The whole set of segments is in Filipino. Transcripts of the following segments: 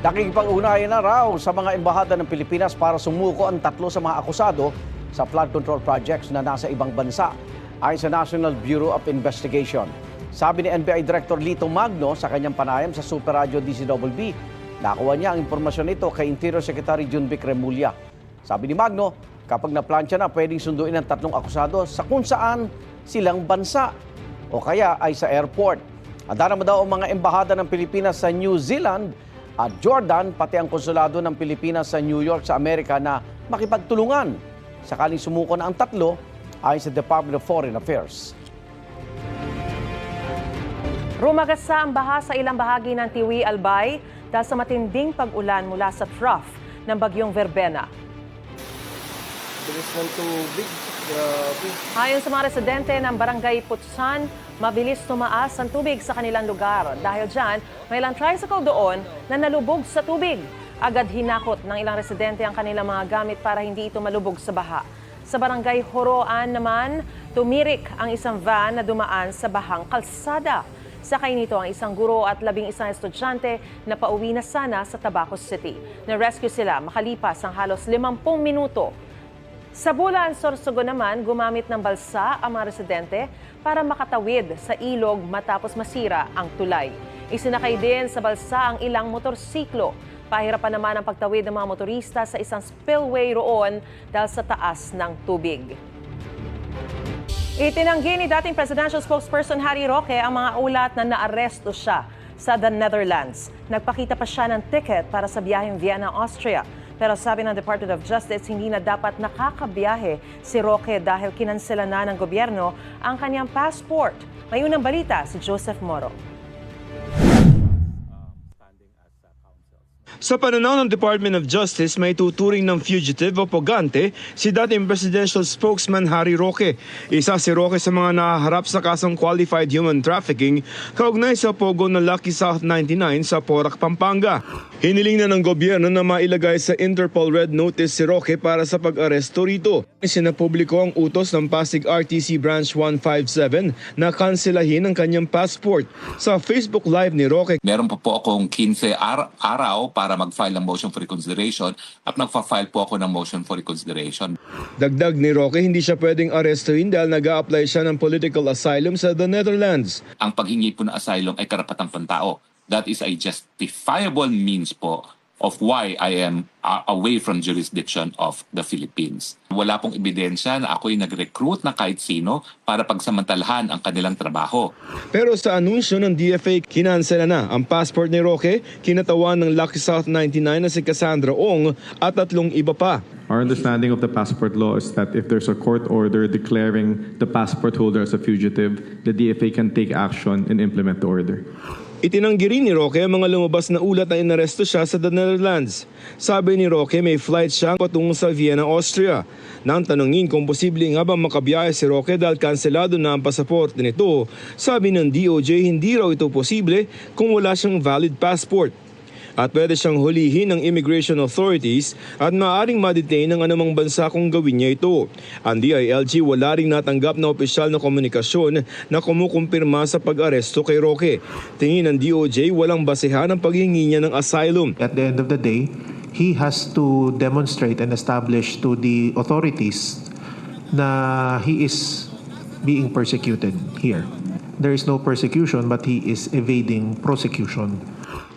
Nakikipag-ugnayan na raw sa mga embahada ng Pilipinas para sumuko ang tatlo sa mga akusado sa flood control projects na nasa ibang bansa ayon sa National Bureau of Investigation. Sabi ni NBI Director Lito Magno sa kanyang panayam sa Super Radio DCWB, nakuha niya ang impormasyon nito kay Interior Secretary Junvic Remulla. Sabi ni Magno, kapag naplansya na, pwedeng sunduin ang tatlong akusado sa kung saan silang bansa o kaya ay sa airport. Handa naman daw ang mga embahada ng Pilipinas sa New Zealand at Jordan, pati ang konsulado ng Pilipinas sa New York sa Amerika na makipagtulungan sakaling sumuko na ang tatlo ayon sa Department of Foreign Affairs. Rumagasa ang baha sa ilang bahagi ng Tiwi Albay dahil sa matinding pag-ulan mula sa trough ng bagyong Verbena. Bilis ng tubig. Grabe. Ayon sa mga residente ng Barangay Putsan, mabilis tumaas ang tubig sa kanilang lugar. Dahil dyan, may ilang tricycle doon na nalubog sa tubig. Agad hinakot ng ilang residente ang kanilang mga gamit para hindi ito malubog sa baha. Sa barangay Horoan naman, tumirik ang isang van na dumaan sa bahang kalsada. Sakay nito ang isang guro at labing isang estudyante na pauwi na sana sa Tabacos City. Na-rescue sila makalipas ang halos 50 minuto sa Bulan, Sorsogo naman, gumamit ng balsa ang mga residente para makatawid sa ilog matapos masira ang tulay. Isinakay din sa balsa ang ilang motorsiklo. Pahirapan naman ang pagtawid ng mga motorista sa isang spillway roon dahil sa taas ng tubig. Itinanggi ni dating presidential spokesperson Harry Roque ang mga ulat na naaresto siya sa the Netherlands. Nagpakita pa siya ng ticket para sa biyaheng Vienna, Austria. Pero sabi ng Department of Justice, hindi na dapat nakakabiyahe si Roque dahil kinansela na ng gobyerno ang kanyang passport. May unang balita si Joseph Moro. Sa pananaw ng Department of Justice, may tuturing ng fugitive o pogante si dating presidential spokesman Harry Roque. Isa si Roque sa mga nahaharap sa kasong qualified human trafficking kaugnay sa pogo ng Lucky South 99 sa Porac, Pampanga. Hiniling na ng gobyerno na mailagay sa Interpol Red Notice si Roque para sa pag-aresto rito. Sinapubliko ang utos ng Pasig RTC Branch 157 na kanselahin ang kanyang passport. Sa Facebook Live ni Roque, Meron pa po akong 15 ar- araw para mag-file ng motion for reconsideration at nagfa-file po ako ng motion for reconsideration. Dagdag ni Roque, hindi siya pwedeng arestuhin dahil nag apply siya ng political asylum sa the Netherlands. Ang paghingi po ng asylum ay karapatang pantao. That is a justifiable means po of why I am uh, away from jurisdiction of the Philippines. Wala pong ebidensya na ako'y nag-recruit na kahit sino para pagsamantalahan ang kanilang trabaho. Pero sa anunsyo ng DFA, kinansela na ang passport ni Roque, kinatawan ng Lucky South 99 na si Cassandra Ong at tatlong iba pa. Our understanding of the passport law is that if there's a court order declaring the passport holder as a fugitive, the DFA can take action and implement the order. Itinanggi rin ni Roque ang mga lumabas na ulat na inaresto siya sa the Netherlands. Sabi ni Roque may flight siya patungo sa Vienna, Austria. Nang tanungin kung posible nga ba makabiyahe si Roque dahil kanselado na ang pasaporte nito, sabi ng DOJ hindi raw ito posible kung wala siyang valid passport at pwede siyang hulihin ng immigration authorities at maaaring madetain ng anumang bansa kung gawin niya ito. Ang DILG wala ring natanggap na opisyal na komunikasyon na kumukumpirma sa pag-aresto kay Roque. Tingin ng DOJ walang basehan ang paghingi niya ng asylum. At the end of the day, he has to demonstrate and establish to the authorities na he is being persecuted here. There is no persecution but he is evading prosecution.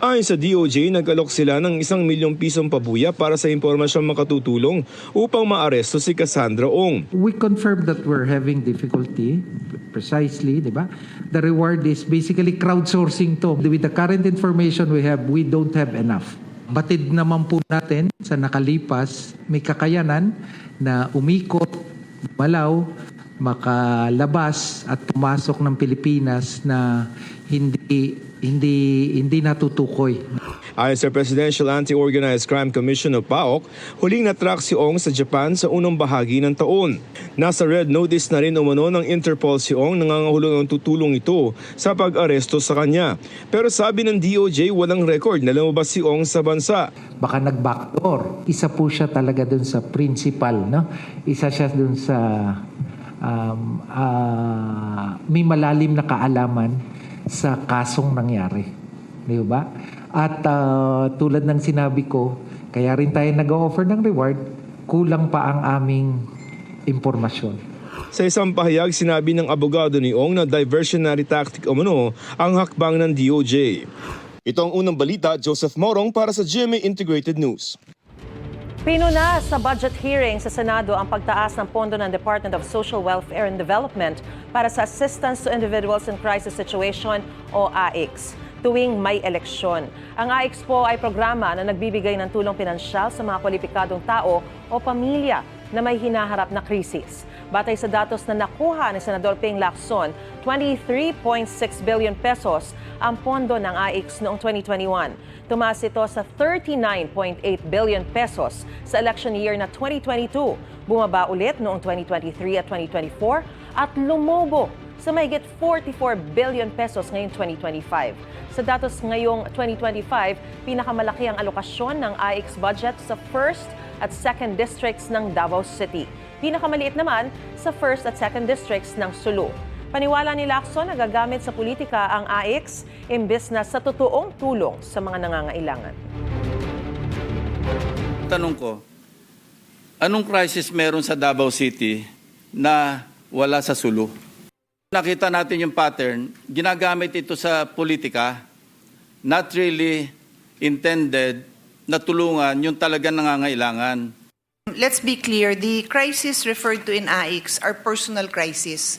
Ayon sa DOJ, nag-alok sila ng isang milyong pisong pabuya para sa impormasyong makatutulong upang maaresto si Cassandra Ong. we confirm that we're having difficulty precisely, di ba? The reward is basically crowdsourcing to. With the current information we have, we don't have enough. Batid naman po natin sa nakalipas, may kakayanan na umikot, malaw, makalabas at pumasok ng Pilipinas na hindi hindi hindi natutukoy. Ayon sa Presidential Anti-Organized Crime Commission o PAOK, huling natrack si Ong sa Japan sa unang bahagi ng taon. Nasa red notice na rin umano ng Interpol si Ong nangangahulong ng tutulong ito sa pag-aresto sa kanya. Pero sabi ng DOJ walang record na lumabas si Ong sa bansa. baka nag-backdoor. Isa po siya talaga dun sa principal, no? Isa siya dun sa um, ah, may malalim na kaalaman sa kasong nangyari. Di ba? At ah, tulad ng sinabi ko, kaya rin tayo nag-offer ng reward, kulang pa ang aming impormasyon. Sa isang pahayag, sinabi ng abogado ni Ong na diversionary tactic umano ang hakbang ng DOJ. Ito ang unang balita, Joseph Morong para sa GMA Integrated News. Pinuna sa budget hearing sa Senado ang pagtaas ng pondo ng Department of Social Welfare and Development para sa Assistance to Individuals in Crisis Situation o AICS tuwing may eleksyon. Ang AICS po ay programa na nagbibigay ng tulong pinansyal sa mga kwalipikadong tao o pamilya na may hinaharap na krisis. Batay sa datos na nakuha ni Senador Ping Lacson, 23.6 billion pesos ang pondo ng AICS noong 2021. Tumaas ito sa 39.8 billion pesos sa election year na 2022. Bumaba ulit noong 2023 at 2024 at lumobo sa mahigit 44 billion pesos ngayong 2025. Sa datos ngayong 2025, pinakamalaki ang alokasyon ng AICS budget sa first at second districts ng Davao City. Pinakamaliit naman sa first at second districts ng Sulu. Paniwala ni Lacson na gagamit sa politika ang AICS imbes na sa totoong tulong sa mga nangangailangan. Tanong ko, anong crisis meron sa Davao City na wala sa Sulu? Nakita natin yung pattern, ginagamit ito sa politika, not really intended na tulungan yung talagang nangangailangan. Let's be clear, the crisis referred to in AICS are personal crisis.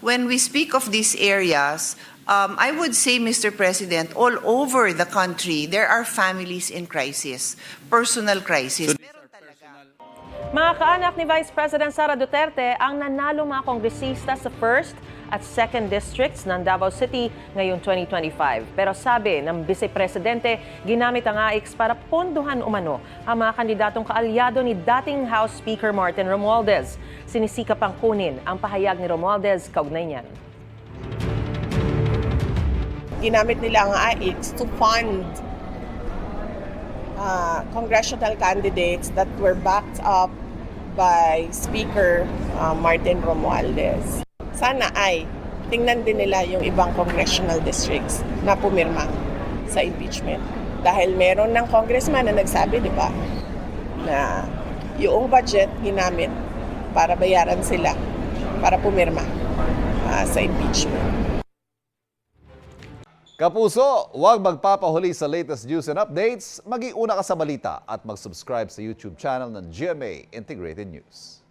When we speak of these areas, um, I would say, Mr. President, all over the country, there are families in crisis, personal crisis. Meron talaga. Mga kaanak ni Vice President Sara Duterte ang nanalo mga kongresista sa 1st at 2nd districts ng Davao City ngayong 2025. Pero sabi ng Vice Presidente, ginamit ang AICS para ponduhan umano ang mga kandidatong kaalyado ni dating House Speaker Martin Romualdez. Sinisikap ang kunin ang pahayag ni Romualdez kaugnay niyan. ginamit nila ang AICS to fund uh, congressional candidates that were backed up by Speaker uh, Martin Romualdez. Sana ay tingnan din nila yung ibang congressional districts na pumirma sa impeachment. Dahil meron ng congressman na nagsabi, di ba, na yung budget ginamit para bayaran sila, para pumirma uh, sa impeachment. Kapuso, huwag magpapahuli sa latest news and updates. Maging una ka sa balita at mag-subscribe sa YouTube channel ng GMA Integrated News.